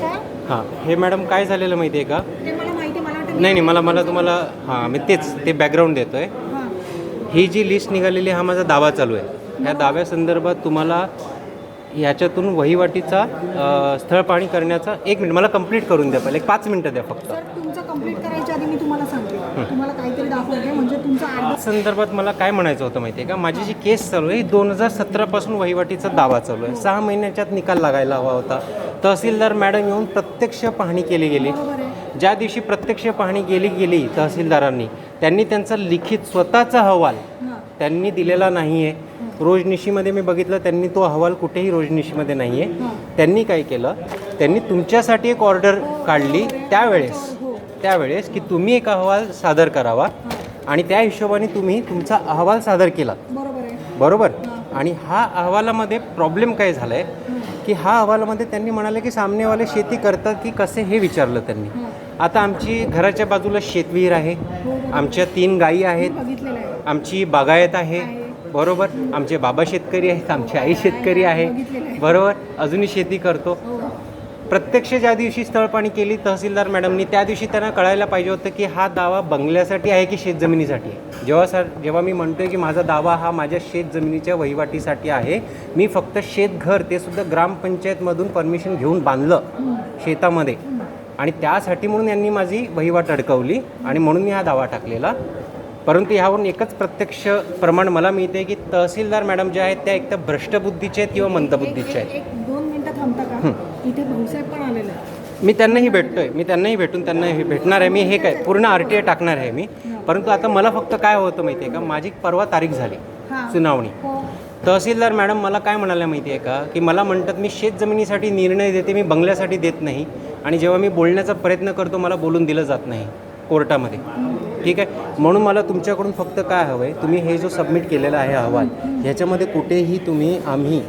हे हां मॅडम काय झालेलं माहिती आहे का? नाही नाही मला मला तुम्हाला हां मी तेच ते बॅकग्राऊंड देतो आहे हां जी लिस्ट निघालेली हा माझा दावा चालू आहे. ह्या दाव्यासंदर्भात तुम्हाला ह्याच्यातून वहिवाटीचा स्थळ पाणी करण्याचा एक मिनिट मला कंप्लीट करून द्या पहिले एक पाच मिनटं द्या फक्त. म्हणजे संदर्भात मला काय म्हणायचं होतं माहिती आहे का? माझी जी केस चालू आहे ही दोन हजार सतरापासून वहिवाटीचा दावा चालू आहे. सहा महिन्याच्यात निकाल लागायला हवा होता. तहसीलदार मॅडम येऊन प्रत्यक्ष पाहणी केली गेली. ज्या दिवशी प्रत्यक्ष पाहणी गेली गेली तहसीलदारांनी त्यांनी त्यांचा लिखित स्वतःचा अहवाल हां. त्यांनी दिलेला नाही आहे रोजनिशीमध्ये मी बघितलं त्यांनी तो अहवाल कुठेही रोजनिशीमध्ये नाही आहे हां. त्यांनी काय केलं त्यांनी तुमच्यासाठी एक ऑर्डर काढली त्यावेळेस हो. त्यावेळेस की तुम्ही एक अहवाल सादर करावा आणि त्या हिशोबाने तुम्ही तुमचा अहवाल सादर केला. बरोबर आणि हा अहवालामध्ये प्रॉब्लेम काय झाला आहे की हा अहवालामध्ये त्यांनी म्हणाले की सामनेवाले शेती करतात की कसे हे विचारलं त्यांनी. आता आमची घराच्या बाजूला शेतविहीर आहे. आमच्या तीन गायी आहेत. आमची बागायत आहे. बरोबर. आमचे बाबा शेतकरी आहेत. आमची आई शेतकरी आहे. बरोबर. अजूनही शेती करतो. हो. प्रत्यक्ष ज्या दिवशी स्थळपाणी केली तहसीलदार मॅडमनी त्या दिवशी त्यांना कळायला पाहिजे होतं की हा दावा बंगल्यासाठी आहे की शेतजमिनीसाठी आहे? जेव्हा सर जेव्हा मी म्हणतोय की माझा दावा हा माझ्या शेतजमिनीच्या वहिवाटीसाठी आहे मी फक्त शेतघर ते सुद्धा ग्रामपंचायतमधून परमिशन घेऊन बांधलं शेतामध्ये. आणि त्यासाठी म्हणून यांनी माझी वहिवाट अडकवली आणि म्हणून मी हा दावा टाकलेला. परंतु ह्यावरून एकच प्रत्यक्ष प्रमाण मला मिळते की तहसीलदार मॅडम ज्या आहेत त्या एक तर भ्रष्टबुद्धीच्या आहेत किंवा मंदबुद्धीच्या आहेत. थांबता का? इथे भाऊसाहेब पण आलेले मी त्यांनाही भेटतोय. मी त्यांनाही भेटून त्यांना हे भेटणार आहे मी. हे काय पूर्ण आर टी आय टाकणार आहे मी. परंतु आता मला फक्त काय होतं माहिती आहे का? माझी परवा तारीख झाली सुनावणी. हो. तहसीलदार मॅडम मला काय म्हणाल्या माहिती आहे का? की मला म्हणतात मी शेत जमिनीसाठी निर्णय देते मी बंगल्यासाठी देत नाही आणि जेव्हा मी बोलण्याचा प्रयत्न करतो मला बोलून दिलं जात नाही कोर्टामध्ये. ठीक आहे? म्हणून मला तुमच्याकडून फक्त काय हवं आहे तुम्ही हे जो सबमिट केलेला आहे अहवाल ह्याच्यामध्ये कुठेही तुम्ही आम्ही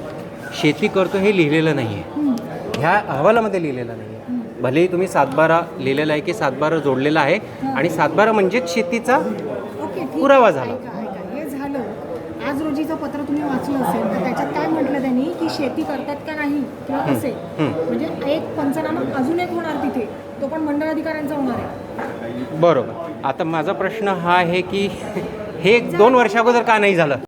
शेती करतो हे लिहिलेलं नाही आहे ह्या अहवालामध्ये लिहिलेलं नाही आहे भलेही तुम्ही सातबारा लिहिलेला आहे की सातबारा जोडलेला आहे आणि सातबारा म्हणजेच शेतीचा पुरावा झाला. हे झालं. आज रोजीचं पत्र तुम्ही वाचलं असेल तर त्याच्यात काय म्हटलं त्यांनी? की शेती करतात का नाही? किंवा कसे. म्हणजे एक पंचनामा अजून एक होणार तिथे. तो पण मंडळ अधिकाऱ्यांचा होणार आहे. बरोबर. आता माझा प्रश्न हा आहे की हे दोन वर्षाअगोदर का नाही झालं?